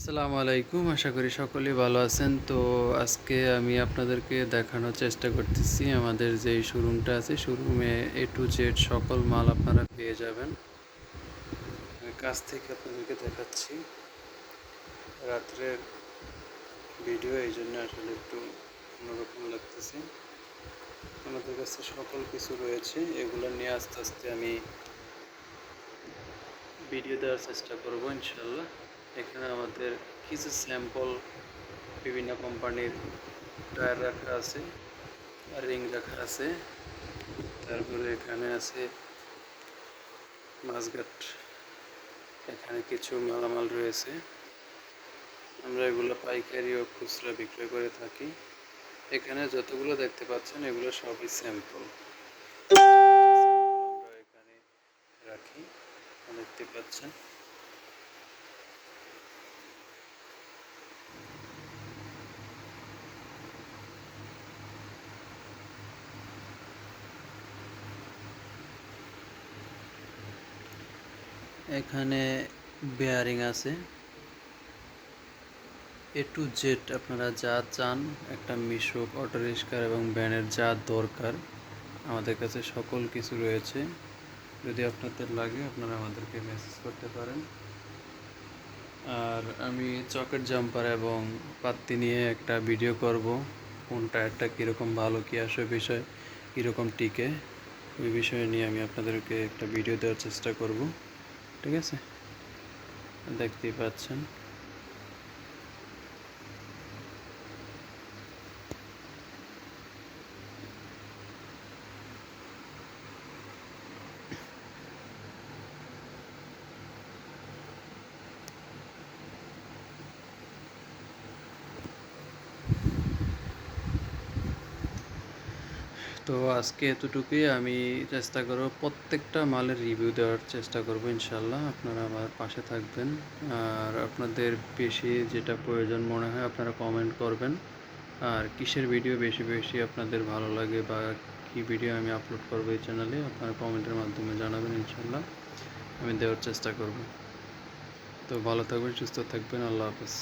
আসসালামু আলাইকুম, আশা করি সকলেই ভালো আছেন। তো আজকে আমি আপনাদেরকে দেখানোর চেষ্টা করতেছি। আমাদের যে শোরুমটা আছে, শোরুমে এ টু জেড সকল মাল আপনারা পেয়ে যাবেন। কাছ থেকে আপনাদেরকে দেখাচ্ছি। রাত্রের ভিডিও, এই জন্য আসলে একটু অন্যরকম লাগতেছে। আমাদের কাছে সকল কিছু রয়েছে, এগুলো নিয়ে আস্তে আস্তে আমি ভিডিও দেওয়ার চেষ্টা করব ইনশাল্লাহ এখানে আমাদের কিছু স্যাম্পল বিভিন্ন কোম্পানির টায়ার রাখা আছে রিং রাখা আছে। তারপরে এখানে আছে মাছঘাট। এখানে কিছু মালামাল রয়েছে। আমরা এগুলো পাইকারি ও খুচরা বিক্রয় করে থাকি। এখানে যতগুলো দেখতে পাচ্ছেন, এগুলো সবই স্যাম্পল। আমরা এখানে রাখি। দেখতে পাচ্ছেন। এখানে বেয়ারিং আছে। এ টু জেড আপনারা যা চান, একটা মিশুক অটো রিক্সার এবং ব্যানের যা দরকার, আমাদের কাছে সকল কিছু রয়েছে। যদি আপনাদের লাগে, আপনারা আমাদেরকে মেসেজ করতে পারেন। আর আমি চকেট জাম্পার এবং পাত্তি নিয়ে একটা ভিডিও করব কোন টায়ারটা কীরকম ভালো, কী আসে বিষয়, কীরকম টিকে, ওই বিষয় নিয়ে আমি আপনাদেরকে একটা ভিডিও দেওয়ার চেষ্টা করব। ঠিক আছে দেখতেই পাচ্ছেন তো আজকে এতটুকুই। আমি চেষ্টা করব প্রত্যেকটা মালের রিভিউ দেওয়ার চেষ্টা করব ইনশাল্লাহ আপনারা আমার পাশে থাকবেন। আর আপনাদের বেশি যেটা প্রয়োজন মনে হয় আপনারা কমেন্ট করবেন। আর কিসের ভিডিও বেশি বেশি আপনাদের ভালো লাগে বা কী ভিডিও আমি আপলোড করব এই চ্যানেলে আপনারা কমেন্টের মাধ্যমে জানাবেন ইনশাল্লাহ আমি দেওয়ার চেষ্টা করব। তো ভালো থাকবেন, সুস্থ থাকবেন। আল্লাহ হাফেজ।